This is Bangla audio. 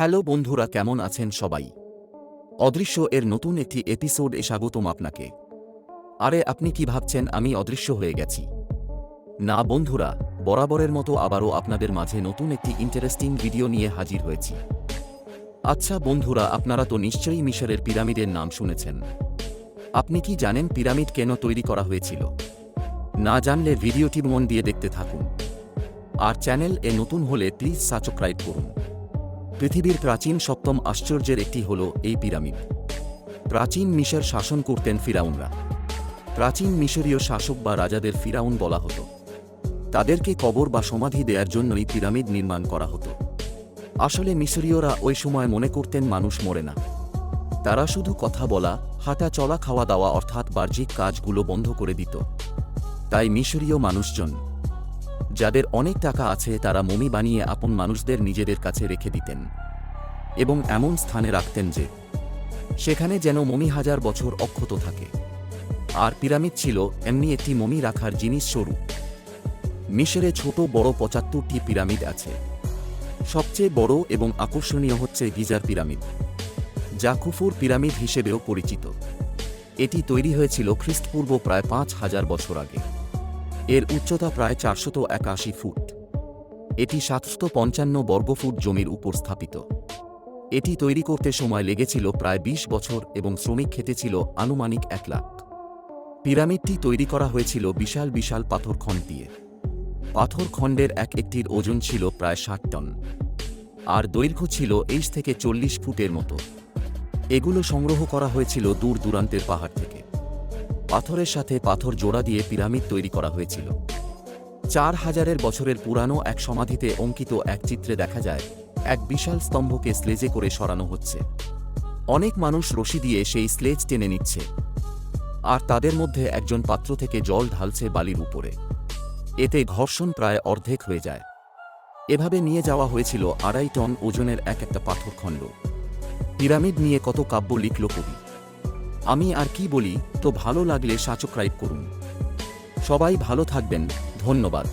হ্যালো বন্ধুরা, কেমন আছেন সবাই? অদৃশ্য এর নতুন একটি এপিসোড এ স্বাগতম আপনাকে। আরে, আপনি কি ভাবছেন আমি অদৃশ্য হয়ে গেছি? না বন্ধুরা, বরাবরের মতো আবারও আপনাদের মাঝে নতুন একটি ইন্টারেস্টিং ভিডিও নিয়ে হাজির হয়েছি। আচ্ছা বন্ধুরা, আপনারা তো নিশ্চয়ই মিশরের পিরামিডের নাম শুনেছেন। আপনি কি জানেন পিরামিড কেন তৈরি করা হয়েছিল? না জানলে ভিডিওটি মন দিয়ে দেখতে থাকুন। আর চ্যানেল এ নতুন হলে প্লিজ সাবস্ক্রাইব করুন। পৃথিবীর প্রাচীন সপ্তম আশ্চর্যের একটি হল এই পিরামিড। প্রাচীন মিশর শাসন করতেন ফিরাউনরা। প্রাচীন মিশরীয় শাসক বা রাজাদের ফিরাউন বলা হতো। তাদেরকে কবর বা সমাধি দেওয়ার জন্যই পিরামিড নির্মাণ করা হতো। আসলে মিশরীয়রা ওই সময় মনে করতেন মানুষ মরে না। তারা শুধু কথা বলা, হাঁটা চলা খাওয়া দাওয়া অর্থাৎ বাহ্যিক কাজগুলো বন্ধ করে দিত। তাই মিশরীয় মানুষজন যাদের অনেক টাকা আছে তারা মমি বানিয়ে আপন মানুষদের নিজেদের কাছে রেখে দিতেন এবং এমন স্থানে রাখতেন যে, সেখানে যেন মমি হাজার বছর অক্ষত থাকে। আর পিরামিড ছিল এমনি একটি মমি রাখার জিনিস স্বরূপ। মিশরে ছোট বড় পঁচাত্তরটি পিরামিড আছে। সবচেয়ে বড় এবং আকর্ষণীয় হচ্ছে গিজার পিরামিড, যা খুফুর পিরামিড হিসেবেও পরিচিত। এটি তৈরি হয়েছিল খ্রিস্টপূর্ব প্রায় পাঁচ হাজার বছর আগে। এর উচ্চতা প্রায় চারশত একাশি ফুট। এটি সাতশত পঞ্চান্ন বর্গফুট জমির উপর স্থাপিত। এটি তৈরি করতে সময় লেগেছিল প্রায় ২০ বছর এবং শ্রমিক খেটেছিল আনুমানিক এক লাখ। পিরামিডটি তৈরি করা হয়েছিল বিশাল বিশাল পাথরখণ্ড দিয়ে। পাথরখণ্ডের এক একটির ওজন ছিল প্রায় ষাট টন। আর দৈর্ঘ্য ছিল এইশ থেকে চল্লিশ ফুটের মতো। এগুলো সংগ্রহ করা হয়েছিল দূর দূরান্তের পাহাড় থেকে। পাথরের সাথে পাথর জোড়া দিয়ে পিরামিড তৈরি করা হয়েছিল। চার হাজারের বছরের পুরানো এক সমাধিতে অঙ্কিত এক চিত্রে দেখা যায়, এক বিশাল স্তম্ভকে স্লেজে করে সরানো হচ্ছে। অনেক মানুষ রশি দিয়ে সেই স্লেজ টেনে নিচ্ছে। আর তাদের মধ্যে একজন পাত্র থেকে জল ঢালছে বালির উপরে। এতে ঘর্ষণ প্রায় অর্ধেক হয়ে যায়। এভাবে নিয়ে যাওয়া হয়েছিল আড়াই টন ওজনের এক একটা পাথরখণ্ড। পিরামিড নিয়ে কত কাব্য লিখল কবি। আমি আর কি বলি তো ভালো লাগলে সাবস্ক্রাইব করুন। সবাই ভালো থাকবেন ধন্যবাদ।